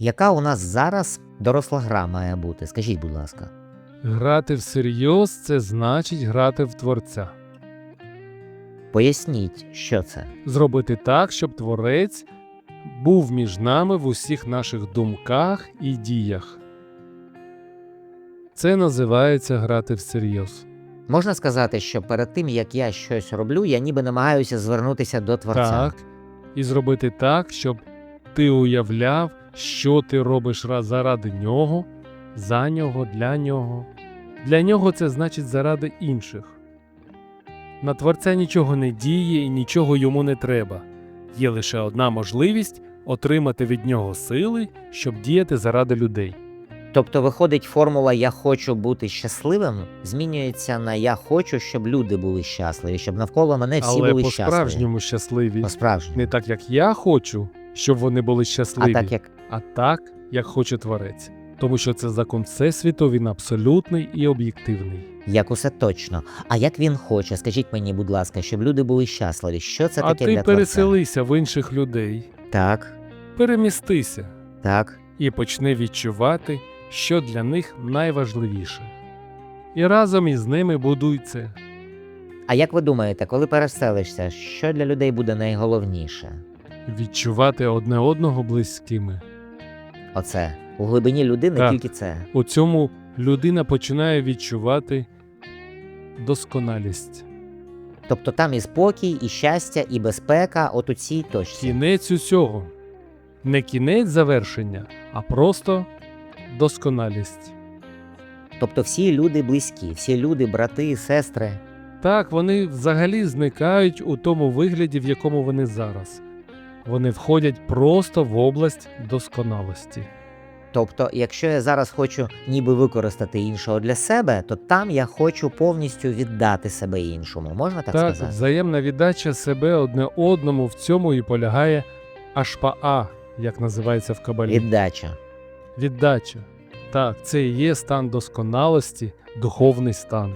Яка у нас зараз доросла гра має бути? Скажіть, будь ласка. Грати всерйоз це значить грати в творця. Поясніть, що це. Зробити так, щоб творець був між нами в усіх наших думках і діях. Це називається грати всерйоз. Можна сказати, що перед тим, як я щось роблю, я ніби намагаюся звернутися до творця. Так. І зробити так, щоб ти уявляв, що ти робиш заради нього, за нього, для нього. Для нього це значить заради інших. На творця нічого не діє і нічого йому не треба. Є лише одна можливість отримати від нього сили, щоб діяти заради людей. Тобто, виходить, формула Я хочу бути щасливим змінюється на Я хочу, щоб люди були щасливі, щоб навколо мене всі Але були щасливі. по-справжньому щасливі. По-справжньому. Не так, як я хочу, щоб вони були А щасливі. так як а так, як хоче творець. Тому що це закон Всесвіту, він абсолютний і об'єктивний. як усе точно. А як він хоче, скажіть мені, будь ласка, щоб люди були щасливі. Що це а таке ти для переселися в інших людей. Так, перемістися так. і почни відчувати, що для них найважливіше. І разом із ними будуй це. А як ви думаєте, коли переселишся, що для людей буде найголовніше? Відчувати одне одного близькими. Оце у глибині людини Так. тільки це. У цьому людина починає відчувати досконалість. Тобто там і спокій, і щастя, і безпека, от у цій точці. Кінець усього. Не кінець завершення, а просто досконалість. Тобто всі люди близькі, всі люди, брати, сестри. Так, вони взагалі зникають у тому вигляді, в якому вони зараз. Вони входять просто в область досконалості. Тобто, якщо я зараз хочу ніби використати іншого для себе, то там я хочу повністю віддати себе іншому. Можна так, Так, сказати? взаємна віддача себе одне одному в цьому і полягає ашпаа, як називається в кабалі. Віддача. Віддача. Так, це і є стан досконалості, духовний стан.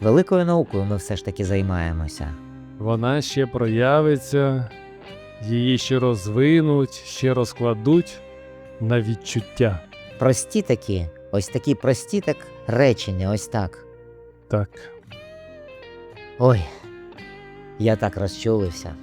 Великою наукою ми все ж таки займаємося. Вона ще проявиться, її ще розвинуть, ще розкладуть на відчуття. Прості такі, ось такі прості так речення, ось так. Так. Ой, я так розчулився.